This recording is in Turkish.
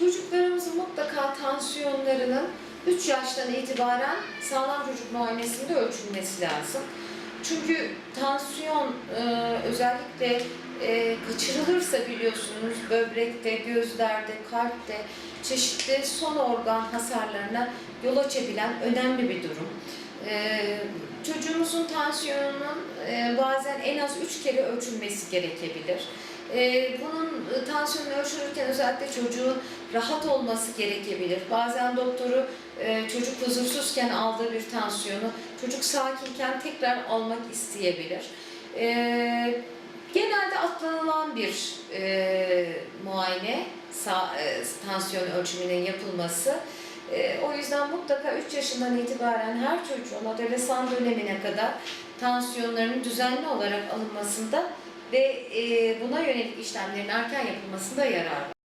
Çocuklarımızın mutlaka tansiyonlarının 3 yaştan itibaren sağlam çocuk muayenesinde ölçülmesi lazım. Çünkü tansiyon e, özellikle e, kaçırılırsa biliyorsunuz böbrekte, gözlerde, kalpte çeşitli son organ hasarlarına yol açabilen önemli bir durum. E, çocuğumuzun tansiyonunun e, bazen en az 3 kere ölçülmesi gerekebilir. E, bunun e, tansiyonu ölçülürken özellikle çocuğun rahat olması gerekebilir. Bazen doktoru e, çocuk huzursuzken aldığı bir tansiyonu çocuk sakinken tekrar almak isteyebilir. E, genelde atlanılan bir e, muayene tansiyon ölçümünün yapılması. O yüzden mutlaka 3 yaşından itibaren her çocuğun adolesan dönemine kadar tansiyonlarının düzenli olarak alınmasında ve buna yönelik işlemlerin erken yapılmasında yarar var.